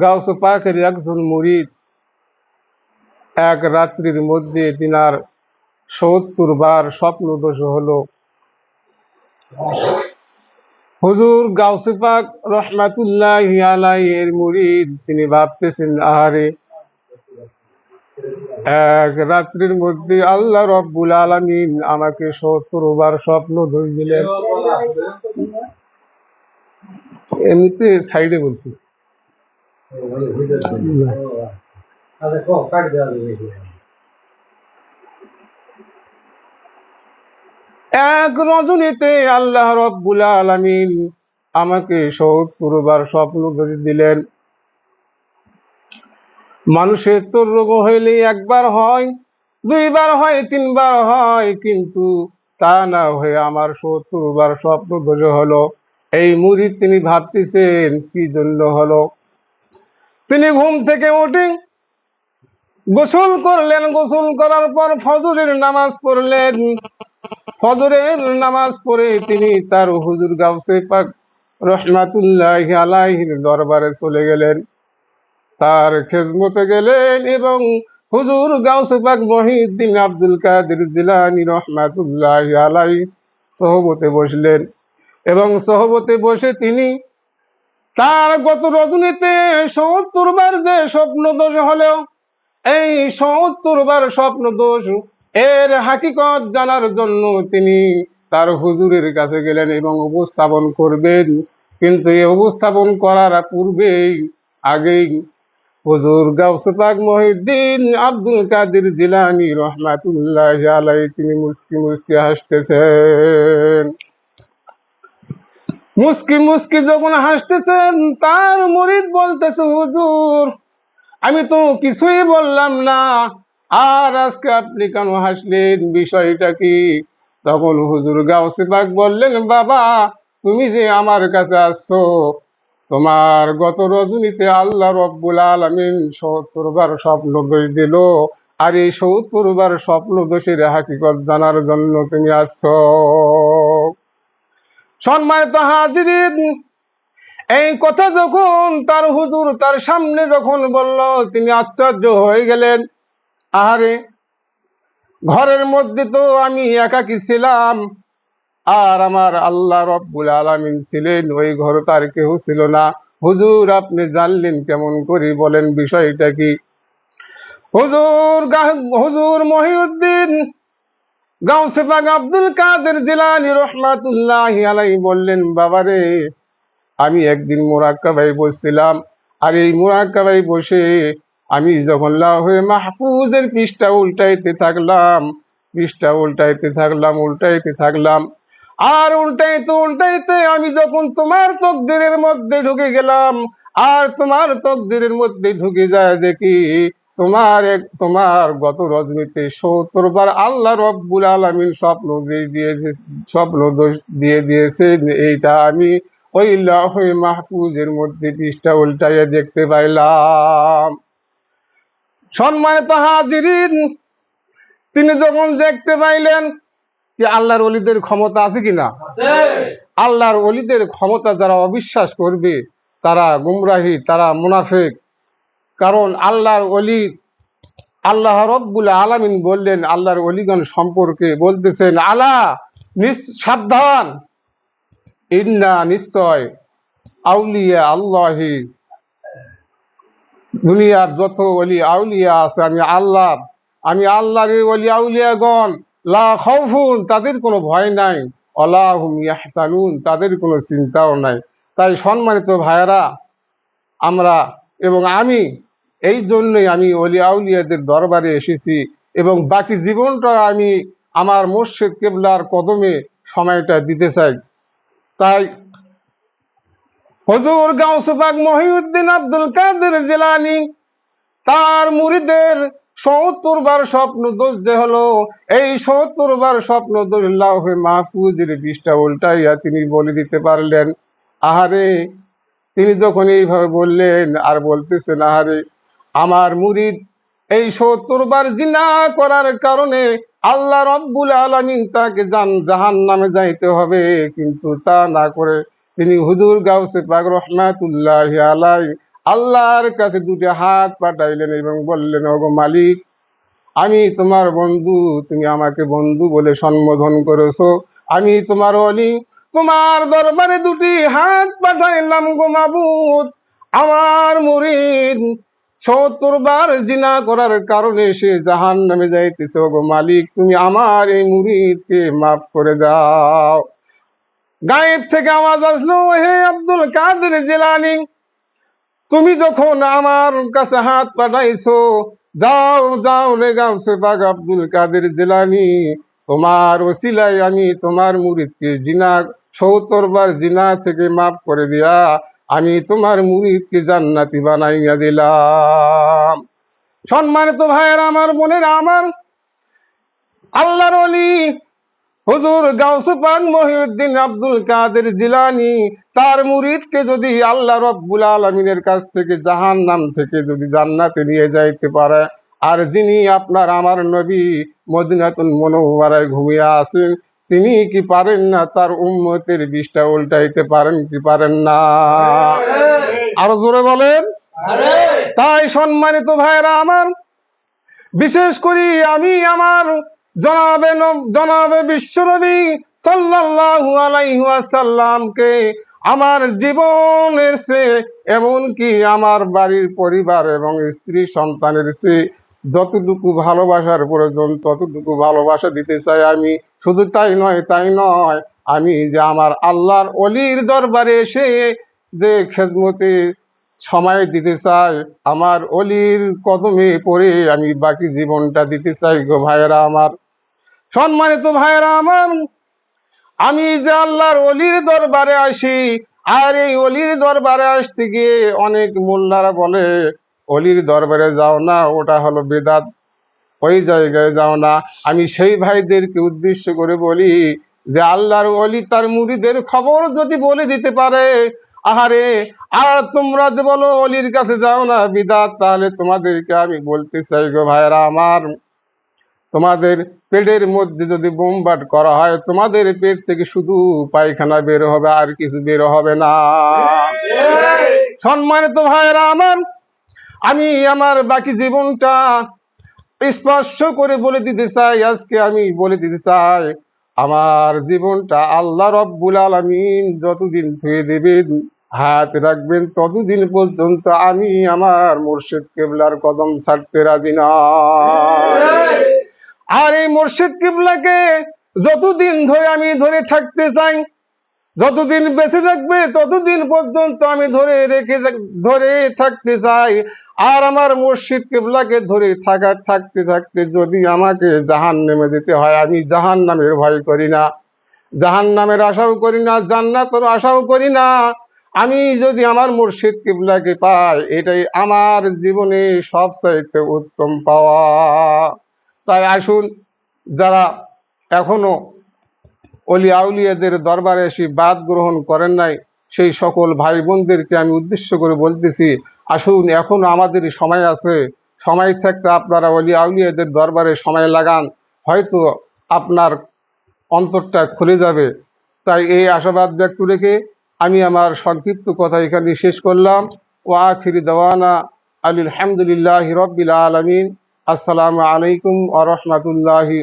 Gauss পাকের একজন মুরিদ এক রাত্রির মধ্যে তিনার সত্তর বার স্বপ্ন দোষ হলো। হুজুর গাউসে পাক রহমাতুল্লাহ আলাই এর মুরিদ, তিনি ভাবতেছেন, আহারে, এক রাত্রির মধ্যে আল্লাহ রব্বুল আলামিন আমাকে সত্তর বার স্বপ্ন ধরে দিলেন। এমনিতে সাইডে বলছি। এক রজনীতে আল্লাহ রব্বুল আলামিন আমাকে সত্তর বার স্বপ্ন দিলেন। মানুষের তো রোগ হইলে একবার হয়, দুইবার হয়, তিনবার হয়, কিন্তু তা না হয়ে আমার সত্তর বার স্বপ্ন হলো। এই মুড়ি তিনি ভাবতেছেন, কি জন্য হলো? তিনি ঘুম থেকে উঠে গোসল করলেন। গোসল করার পর ফজরের নামাজ পড়লেন। ফজরের নামাজ পড়ে তিনি তার হুজুর গাউসে পাক রহমাতুল্লাহ আলাইহির দরবারে চলে গেলেন। তার খেজমতে গেলেন এবং হুজুর গাউসে পাক মহিউদ্দিন আব্দুল কাদের জিলানী রহমাতুল্লাহ আলাই সহবতে বসলেন এবং সহবতে বসে তিনি তার গত রজনীতে সত্তর বার যে স্বপ্ন দোষ হলেও, এই সত্তর বার স্বপ্ন দোষ এর হাকিকত জানার জন্য তিনি তার হুজুরের কাছে গেলেন এবং উপস্থাপন করবেন। কিন্তু এই উপস্থাপন করার পূর্বেই আগেই হুজুর গাউসে পাক মহিউদ্দিন আব্দুল কাদির জিলানী রহমাতুল্লাহ আলাই তিনি মুস্কি মুস্কি হাসতেছেন। মুস্কি মুস্কি যখন হাসতেছেন, তার মরিদ বলতেছে, হুজুর, আমি তো কিছুই বললাম না। আর আজকে আপনি কেন হাসলেন? বিষয়টা কি? তখন হুজুর গাউসে পাক বললেন, বাবা, তুমি যে আমার কাছে আসছো, তোমার গত রজনীতে আল্লাহ রব্বুল আলমিন সত্তর বার স্বপ্ন দোষ দিল। আর এই সত্তর বার স্বপ্ন দোষের হাকিকত জানার জন্য তুমি আসছো। সম্মানিত হাজিরিন, এই কথা যখন তার হুজুর তার সামনে যখন বলল, তিনি আশ্চর্য হয়ে গেলেন। আহারে, ঘরের মধ্যে তো আমি একাকি ছিলাম, আর আমার আল্লাহ রব্বুল আলামিন ছিলেন, ওই ঘর তার কেউ ছিল না। হুজুর, আপনি জানলেন কেমন করি বলেন বিষয়টা কি? হুজুর হুজুর মহিউদ্দিন আব্দুল কাদের জিলানী রহমাতুল্লাহ আলাই বললেন, বাবারে, আমি একদিন মোরাক্কাবাই বসছিলাম। আর এই মোরাক্কাবাই বসে আমি যখন লাহে মাহফুজের পৃষ্ঠা উল্টাইতে থাকলাম, পৃষ্ঠা উল্টাইতে থাকলাম উল্টাইতে থাকলাম। আর উল্টাইতে উল্টাইতে আমি যখন তোমার তকদিরের মধ্যে ঢুকে গেলাম, আর তোমার তকদিরের মধ্যে ঢুকে যায় দেখি তোমার এক তোমার গত রজনীতে সত্তর বার আল্লাহ রব্বুল আলমিন স্বপ্ন দিয়ে দিয়েছে স্বপ্ন দোষ দিয়ে দিয়েছে এইটা আমি ওই লাহে মাহফুজের মধ্যে পৃষ্ঠা উল্টাইয়া দেখতে পাইলাম। সম্মানিত হাজিরিন তিনি যখন দেখতে পাইলেন যে আল্লাহর অলিদের ক্ষমতা আছে কিনা? আল্লাহর অলিদের ক্ষমতা যারা অবিশ্বাস করবে তারা গুমরাহি তারা মুনাফেক কারণ আল্লাহর অলি আল্লাহ রব্বুল আলামিন বললেন, আল্লাহর অলিগণ সম্পর্কে বলতেছেন, আলা সাবধান। ইন্না নিশ্চয় আউলিয়া আল্লাহি। দুনিয়ার যত অলি আউলিয়া আছে, আমি আল্লাহ আমি আল্লাহর অলি আউলিয়াগণ। লা তাদের কোনো ভয় নাই। অলাহুম ইয়াহতানুন তাদের কোনো চিন্তাও নাই। তাই সম্মানিত ভাইয়েরা, আমরা এবং আমি এই জন্যই আমি আউলিয়াদের দরবারে এসেছি এবং বাকি জীবনটা আমি আমার মুর্শিদ কেবলার কদমে সময়টা দিতে চাই। তাই হজুর গাউসুফাক মহিউদ্দিন আব্দুল কাদের জেলানি, তার মুরিদের সত্তর বার স্বপ্ন দোষ যে হলো, এই সত্তর বার স্বপ্ন দোষ লাউহে মাহফুজের বিষটা উল্টাইয়া তিনি বলে দিতে পারলেন, আহারে তিনি যখন এইভাবে বললেন, আর বলতেছেন, আহারে, আমার মুরিদ এই সত্তর বার জিনা করার কারণে আল্লাহ রব্বুল আলমিন তাকে জান জাহান নামে যাইতে হবে। কিন্তু তা না করে তিনি হুজুর গাউসে পাক রহমাতুল্লাহ আলাই আল্লাহর কাছে দুটি হাত পাঠাইলেন এবং বললেন, ওগো মালিক, আমি তোমার বন্ধু, তুমি আমাকে বন্ধু বলে সম্বোধন করেছ। আমি তোমার অলি, তোমার দরবারে দুটি হাত পাঠাইলাম গো মাবুদ। আমার মুরিদ সত্তর বার জিনা করার কারণে সে জাহান নামে যাইতেছে। গো মালিক, তুমি আমার এই মুরিদকে মাফ করে দাও। গায়েব থেকে আওয়াজ আসলো, হে আব্দুল কাদের জেলানি, তুমি যখন আমার কাছে হাত পাঠাইছো, যাও যাও রে গাউসে বাগ আব্দুল কাদের জেলানি। তোমার ওসিলায় আমি তোমার মুরিদকে জিনা, সত্তর বার জিনা থেকে মাফ করে দিয়া আমি তোমার মুরিদকে জান্নাতি বানাইয়া দিলাম। সম্মানিত ভাইয়ের আমার, বোনের আমার, আল্লাহর অলি হুজুর গাউসু পাক মহিউদ্দিন আব্দুল কাদের জিলানি, তার মুরিদকে যদি আল্লাহ রব্বুল আলমিনের কাছ থেকে জাহান নাম থেকে যদি জান্নাতে নিয়ে যাইতে পারে আর যিনি আপনার, আমার নবী মদিনাতুল মনোহরায় ঘুমিয়ে আছেন, তিনি কি পারেন না তার উম্মতের বিষটা উল্টাইতে পারেন কি পারেন না? আরও জোরে বলেন। তাই সম্মানিত ভাইরা আমার, বিশেষ করি আমি আমার জনাবে জনাবে বিশ্বনবী সাল্লাল্লাহু আলাইহি আমার জীবনের সে এমনকি আমার বাড়ির পরিবার এবং স্ত্রী সন্তানের সে যতটুকু ভালোবাসার প্রয়োজন, ততটুকু ভালোবাসা দিতে চাই আমি। শুধু তাই নয় তাই নয়, আমি যে আমার আল্লাহর অলির দরবারে এসে যে খেজমতে সময় দিতে চাই, আমার অলির কদমে পড়ে আমি বাকি জীবনটা দিতে চাই গো ভাইয়েরা আমার। সম্মানিত ভাইয়েরা আমার, আমি যে আল্লাহর অলির দরবারে আসি, আর এই অলির দরবারে আসতে গিয়ে অনেক মোল্লারা বলে অলির দরবারে যাও না ওটা হলো বেদাত। ওই জায়গায় যাও না। আমি সেই ভাইদেরকে উদ্দেশ্য করে বলি যে আল্লাহর অলি তার মুড়িদের খবর যদি বলে দিতে পারে আহারে আর তোমরা যে বলো অলির কাছে যাও না বিদাত তাহলে তোমাদেরকে আমি বলতে চাই গো ভাইরা আমার। তোমাদের পেটের মধ্যে যদি বোমবাট করা হয় তোমাদের পেট থেকে শুধু পায়খানা বের হবে আর কিছু বের হবে না। সম্মানিত ভাইরা আমার আমি আমার বাকি জীবনটা স্পর্শ করে বলে দিতে চাই, আজকে আমি বলে দিতে চাই, আমার জীবনটা আল্লাহ রব্বুল আলমিন যতদিন ছুঁয়ে দেবেন, হাত রাখবেন ততদিন পর্যন্ত আমি আমার মুর্শিদ কেবলার কদম ছাড়তে রাজি না। আর এই মুর্শিদ কেবলাকে যতদিন ধরে আমি ধরে থাকতে চাই যতদিন বেঁচে থাকবে, ততদিন পর্যন্ত আমি ধরে রেখে ধরে থাকতে চাই। আর আমার মুর্শিদ কিবলাকে ধরে থাকা, থাকতে থাকতে যদি আমাকে জাহান নেমে দিতে হয়, আমি জাহান নামের ভয় করি না। জাহান নামের আশাও করি না, জান্নাতের আশাও করি না। আমি যদি আমার মুর্শিদ কিবলাকে পাই, এটাই আমার জীবনে সবচাইতে উত্তম পাওয়া। তাই আসুন, যারা এখনও অলি আউলিয়াদের দরবারে এসে বাদ গ্রহণ করেন নাই। সেই সকল ভাই বোনদেরকে আমি উদ্দেশ্য করে বলতেছি, আসুন, এখন আমাদের সময় আছে। সময় থাকতে আপনারা অলি আউলিয়াদের দরবারে সময় লাগান। হয়তো আপনার অন্তরটা খুলে যাবে। তাই এই আশাবাদ ব্যক্ত রেখে আমি আমার সংক্ষিপ্ত কথা এখানে শেষ করলাম। ও আখিরি দেওয়ানা আলহামদুলিল্লাহ রব্বিল আলমিন। আসসালামু আলাইকুম আ রহমতুল্লাহি